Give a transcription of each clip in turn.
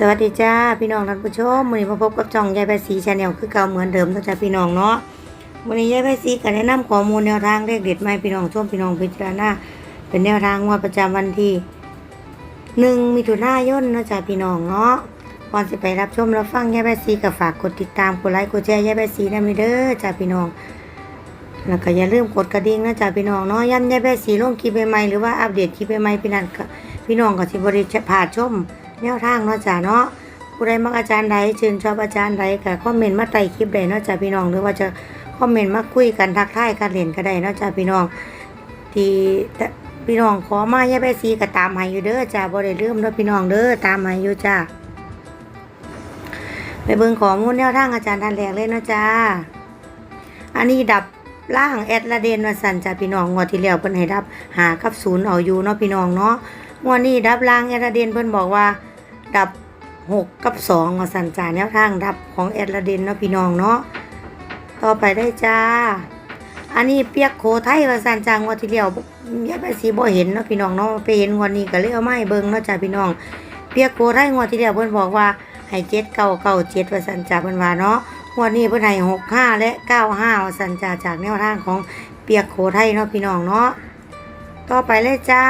สวัสดีจ้าพี่น้องท่านผู้ชมวันนี้มาพบกับจ่องยายใบสีชาแนลคือเก่าเหมือนเดิมนะจ้าพี่น้องเนาะวันนี้ยายใบสีก็แนะนำข้อมูลแนวทางเลขเด็ดมาให้พี่น้องชมพี่น้องพิจารณาเป็นแนวทางงวดประจำวันที่หนึ่งมิถุนายนนะจ้าพี่น้องเนาะก่อนจะไปรับชมรับฟังยายใบสีก็ฝากกดติดตามกดไลค์กดแชร์ยายใบสีนะมิเด้อจ้าพี่น้องแล้วก็อย่าลืมกดกระดิ่งนะจ๊ะพี่น้องเนาะย้ำยายแบสีลงคลิปใหม่ๆหรือว่าอัปเดตคลิปใหม่ๆพี่นันก็พี่น้องก็สิบริผ่าชม แนวทางเนาะจ้ะเนาะผู้ใดมักอาจารย์ใดชื่นชอบอาจารย์ใดก็คอมเมนต์มาใต้คลิปใดเนาะจ้ะพี่น้องหรือว่าจะคอมเมนต์มาคุยกันทักทายกันเล่นก็ได้เนาะจ้ะพี่น้อง ที่พี่น้องขอมาแยายแบสีก็ตามให้อยู่เด้อจ้ะบ่ได้ลืมเด้อพี่น้องเด้อตามให้อยู่จ้ะไปเบิ่งข้อมูลแนวทางอาจารย์ท่านแรกเลยเนาะจ้า อันนี้ดับล่างแอดละเดนว่าสันจ้าพี่น้องงวดที่แล้วเพิ่นให้ดับหากับศูนย์เอาอยู่เนาะพี่น้องเนาะงวดนี้ดับล่างแอดละเดนเพิ่นบอกว่า ดับหกกับสองว่าสันจาแนวทางดับของแอดละเดนเนาะพี่น้องเนาะต่อไปได้จ้า อันนี้เปียกโคไทยว่าสันจ้างวดที่แล้วยายไปสีบ่เห็นเนาะพี่น้องเนาะไปเห็นวดนี้ก็เลยเอามาให้เบิ่งเนาะจ้าพี่น้อง เปียกโคไทยงวดที่แล้วเพิ่นบอกว่าให้เจ็ดเก้าเก้าเจ็ดว่าสันจ้าเพิ่นว่าเนาะงวันนี้เพื่อนให้หกห้าและเก้าห้าสัญจาจากแนวทางของเปียกโขไทยเนาะพี่น้องเนาะต่อไปเลยจ้า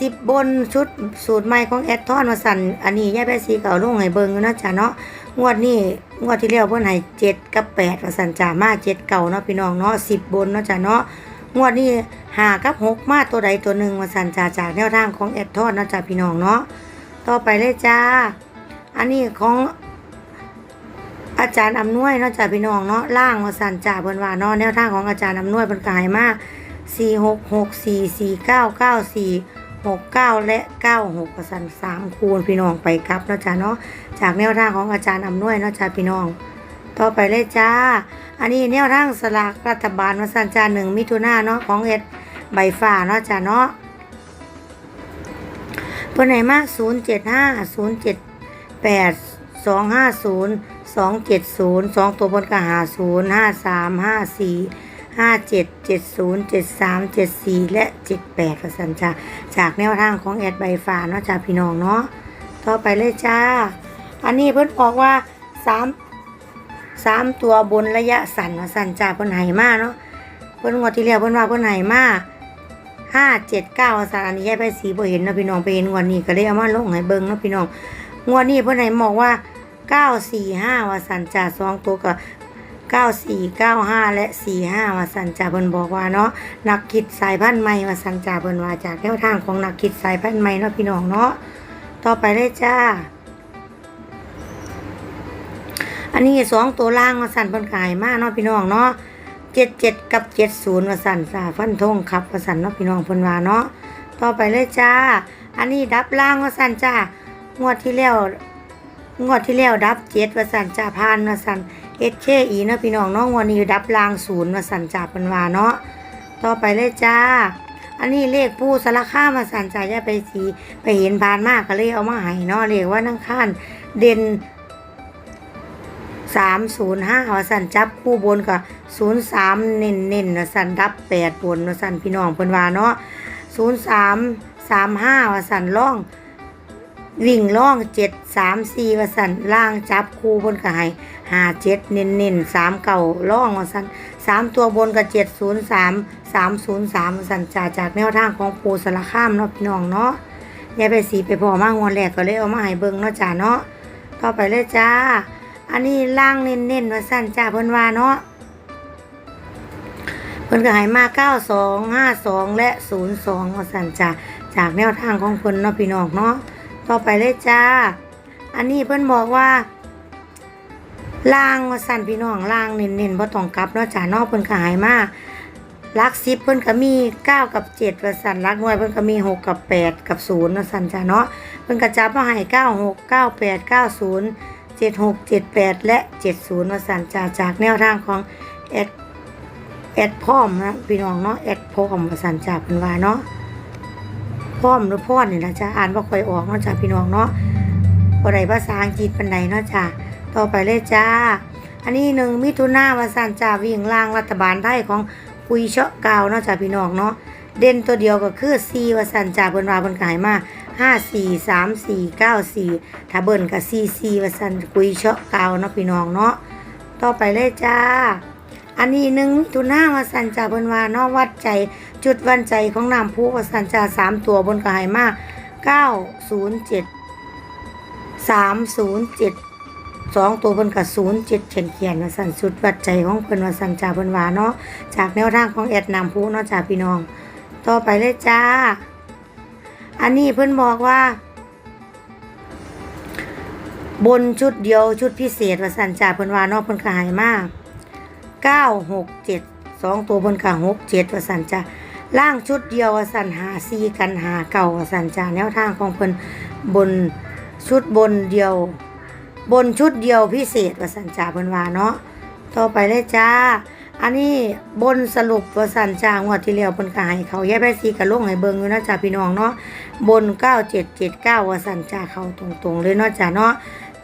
สิบบนชุดสูตรใหม่ของแอดทอนมาสั่นอันนี้ย่าแปสีเก่าลงให้เบิงอยู่เนาะจ้าเนาะงวดนี้งวดที่แล้วเพื่อนให้เจ็ดกับแปดมาสั่นจามาเจ็ดเก่าเนาะพี่น้องเนาะสิบบนเนาะจ้าเนาะงวดนี้หากับหกมาตัวใดตัวหนึ่งมาสั่นจาจากแนวทางของแอดทอนเนาะจ้าพี่น้องเนาะต่อไปเลยจ้า อันนี้ของอาจารย์อำนวยเนาะจ้ะพี่น้องเนาะล่างมาสั่นจ่าเพิ่นว่าเนาะแนวทางของอาจารย์อำนวยเพิ่นก็ให้มา4 6 6 4 4 9 9 4 6 9และ96ประสัน3คูณพี่น้องไปกลับเนาะจ้ะเนาะจากแนวทางของอาจารย์อำนวยเนาะจ้ะพี่น้อง ต่อไปเลยจ้า อันนี้แนวทางสลากรัฐบาลมาสั่นจ่า1มิถุนาเนาะของเอ็ดใบฟ้าเนาะจ้ะเนาะเพิ่นให้มา075 078สองห้าศูนย์สองเจ็ดศูนย์สองตัวบนกระหาศูนย์ห้าสามห้าสี่ ห้าเจ็ดเจ็ดศูนย์เจ็ดสามเจ็ดสี่และเจ็ดแปดประสันจ้าจากแนวทางของแอดใบฟ้าเนาะจ้าพี่น้องเนาะต่อไปเลยจ้า อันนี้เพิ่นบอกว่าสามสามตัวบนระยะสั้นว่าสั้นจ้าเพิ่นไหมาเนาะเพิ่นงวดที่แล้วเพิ่นว่าเพิ่นไหมาห้าเจ็ดเก้าสันอันนี้แยกไปสีบ่เห็นเนาะพี่น้องไปเห็นงวดนี้ก็เลยเอามาลงให้เบิ่งเนาะพี่น้องงวดนี้เพื่นไหนบอกว่า945ว่าสันจ่าสองตัวกับ 9495 และ 45ว่าสันจ่าเพิ่นบอกว่าเนาะนักคิดสายพันธุ์ใหม่ว่าสันจ่าเพิ่นว่าจากแนวทางของนักคิดสายพันธุ์ใหม่เนาะพี่น้องเนาะต่อไปเลยจ้า อันนี้สองตัวล่างว่าสันเพิ่นขายมาเนาะพี่น้องเนาะ77กับ70ว่าสันจ่าฟันธงครับว่าสันเนาะพี่น้องเพิ่นว่าเนาะต่อไปเลยจ้า อันนี้ดับล่างว่าสันจ้างวดที่แล้วงวดที่แล้วดับเจ็ดวสันจ่าพานวสัน เอชเคอีเนาะพี่น้องนาะงวดนี้ดับลางศูนย์วสันจ่าเป็นวาเนาะต่อไปเลยจ้า อันนี้เลขผู้สารข้ามวสันจ่ายาไปสีไปเห็นพานมากก็เลยเอามาให้เนาะเลขว่านั่งข้านเด่นสามศูนย์ห้าวสันจับคู่บนกับศูนย์สามเน้นเน้นสันดับแปดบนสันพี่น้องเป็นวาเนาะศูนย์สามสามห้าสันล่อง วิ่งล่องเจ็ดสามสี่วสันล่างจับคู่บนกระหายหาเจ็ดเน้นเน้นสามเก่าล่องวสันสามตัวบนกับเจ็ดศูนย์สามสามศูนย์สามวสันจากจากแนวทางของปูสารข้ามเนาะพี่น้องเนาะยายไปสีไปพอมากงวนแรกก็เลยเอามาให้เบิ่งเนาะจ้าเนาะต่อไปเลยจ้า อันนี้ล่างเน้นเน้นวสันจ้าเพิ่นว่าเนาะเพิ่นก็ให้มาเก้าสองห้าสองและศูนย์สองวสันจ้าจากแนวทางของเพิ่นเนาะพี่น้องเนาะ ต่อไปเลยจ้า อันนี้เพิ่อนบอกว่าล่างว่าสั่นพี่น้องล่างเน้นๆบ่ต้องกลับเนาะจ้านาะเพิ่นก็หายมาลัก10เพิ่นก็มี9กับ7ว่าสั่นลักหน่วยเพิ่นก็มี6กับ8กับ0ว่าสั่นจ้าเนาะเพิ่นก็จับมาให้96 98 90 76 78 และ 70ว่าสั่นจ้าจากแนวทางของแอดแอดพร้อมนะพี่น้องเนาะแอดพร้อมว่าสั่นจ้าเพิ่นว่าเนาะ พ่อมหรือพ่อนี่นะจ๊ะอ่านว่าค่อยออกเนาะจ้ะพี่น้องเนาะบ่ไดภาษาอังกฤษปานใดเนาะจ้ะต่อไปเลยจ้า อันนี้หนึ่งมิถุนาวาสันจ้าวิ่งล่างรัฐบาลไทยของปุยเชาะกาวเนาะจ้ะพี่น้องเนาะเด่นตัวเดียวก็คือซีวาสันจ้าเพิ่นวาเพิ่นขายมาห้าสี่สามสี่เก้าสี่ถ้าเบิ่นกับสี่สี่ว่าสันกุยเชาะกาวเนาะพี่น้องเนาะต่อไปเลยจ้า อันนี้หนึ่งมิถุนาวาสันจ่าเพิ่นว่านาะวัดใจ จุดวันใจของน้ำพุวาสันจ่าสามตัวบนกระหายมากเก้าศูนย์เจ็ดสามศูนย์เจ็ดสองตัวเพิ่นกับศูนย์เจ็ดเขียนเขียนวาสันสุดวัดใจของเพิ่นวาสันจ่าเพิ่นว่าเนาะจากแนวทางของแอดน้ำพุเนาะจ่าพี่น้อง ต่อไปเลยจ้า อันนี้เพิ่นบอกว่าบนชุดเดียวชุดพิเศษวาสันจ่าเพิ่นว่าเนาะเพิ่นก็ใหายมาก เก้าหกเจ็ดสองตัวบนขาหกเจ็ดวสันจ้าล่างชุดเดียววสันหาซีกันหาเก่าวสันจ้าแนวทางของเพิ่นบนชุดบนเดียว บนชุดเดียวพิเศษวสันจ้าเพิ่นว่าเนาะต่อไปเลยจ้า อันนี้บนสรุปวสันจ้างวดที่แล้วเพิ่นก็ให้เขาแยกไปซีกับลงให้เบิ่งอยู่นะจ้าพี่น้องเนาะบนเก้าเจ็ดเจ็ดเก้าวสันจ้าเขาตรงๆเลยเนาะจ้าเนาะ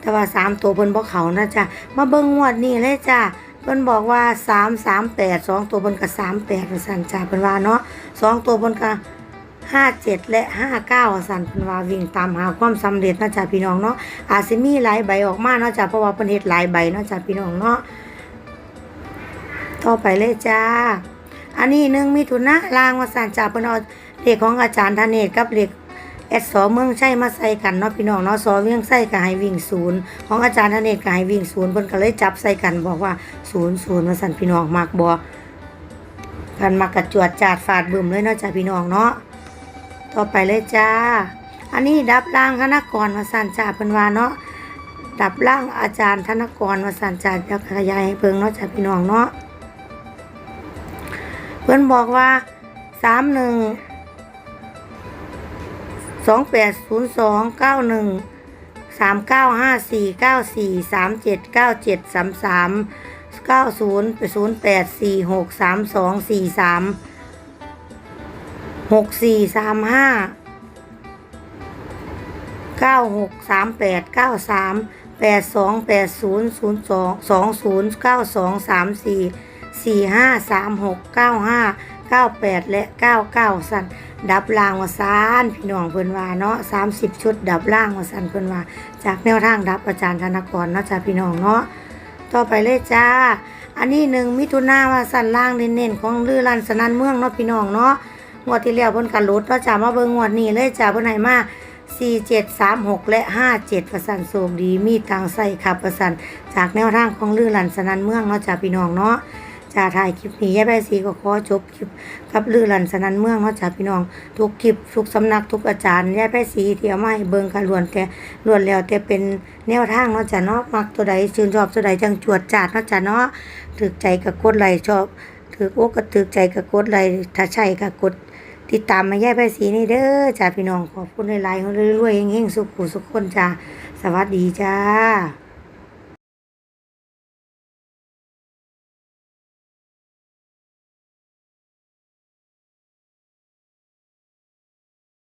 แต่ว่าสามตัวเพิ่นบ่เขานะจ้ามาเบิ่งงวดนี้เลยจ้า เพิ่นบอกว่าสามสามแปดสองตัวบนกับสามแปดสันจ่าเพิ่นว่าเนาะสองตัวบนกับห้าเจ็ดและห้าเก้าสันเพิ่นว่าวิ่งตามหาความสำเร็จนะจ้าพี่น้องเนาะอาจสิมีหลายใบออกมาเนาะจ้าเพราะว่าเพิ่นเฮ็ดหลายใบเนาะจ้าพี่น้องเนาะต่อไปเลยจ้า อันนี้หนึ่งมิถุนะลางว่าสันจ่าเพิ่นเอาเลขของอาจารย์ธเนศกับเลข แอดสอเมืองใช่มาใส่กันเนาะพี่น้องเนาะสอเวียงใส่กับให้วิ่งศูนย์ของอาจารย์ธเนศกับให้วิ่งศูนย์เพิ่นก็เลยจับใส่กันบอกว่าศูนย์ศูนย์มาสั่นพี่น้องมักบ่กันมากระจวดจาดฟาดบึมเลยเนาะจ้าพี่น้องเนาะต่อไปเลยจ้า อันนี้ดับล่างคณะกรมาสั่นจ่าเพิ่นว่าเนาะดับล่างอาจารย์ธนกรมาสั่นจ่าเดี๋ยวขยายให้เพิ่งเนาะจ้าพี่น้องเนาะเพิ่นบอกว่าสามหนึ่ง สองแปดศูนย์สองเก้าหนึ่งสามเก้าห้าสี่เก้าสี่สามเจ็ดเก้าเจ็ดสามสามเก้าศูนย์ศูนย์แปดสี่หกสามสองสี่สามหกสี่สามห้าเก้าหกสามแปดเก้าสามแปดสองแปดศูนย์ศูนย์สองสองศูนย์เก้าสองสามสี่สี่ห้าสามหกเก้าห้าเก้าแปดและเก้าเก้าสัน ดับล่างว่าซานพี่น้องเพิ่นว่าเนาะ30ชุด ดับล่างว่าซันเพิ่นว่า จากแนวทางดับอาจารย์ธนกรเนาะจ้าพี่น้องเนาะต่อไปเลยจ้า อันนี้หนึ่งมิถุนาว่าสันล่างเน้นๆของลือรันสนันเมืองเนาะพี่น้องเนาะงวดที่แล้วเพิ่นกันลดเนาะจ้ามาเบิ่งงวดนี้เลยจ้าเพิ่นให้มา4736และ57ประสันโศกดีมีตังใส่ขับประสันจากแนวทางของลือรันสนันเมืองเนาะจ้าพี่น้องเนาะ จ้าถ่ายคลิปนี้ยายใบสีก็ขอจบคลิปกับลือหลันสนันเมืองเนาะจ้าพี่น้อง ทุกคลิปทุกสำนักทุกอาจารย์ยายใบสีที่เอามาให้เบิ่งกันล้วนแต่ล้วนแล้วแต่เป็นแนวทางเนาะจ้าเนาะมักตัวใดชื่นชอบตัวใดจังจวดจาดเนาะจ้าเนาะถึกใจกับกดไลค์ชอบถึกอกก็ถึกใจกับกดไลค์ถ้าใช่ก็กดติดตามมาแยายใบสีนี่เด้อจ้าพี่น้องขอบคุณหลายๆรวยๆเฮงๆสุขสุขคนจ้าสวัสดีจ้า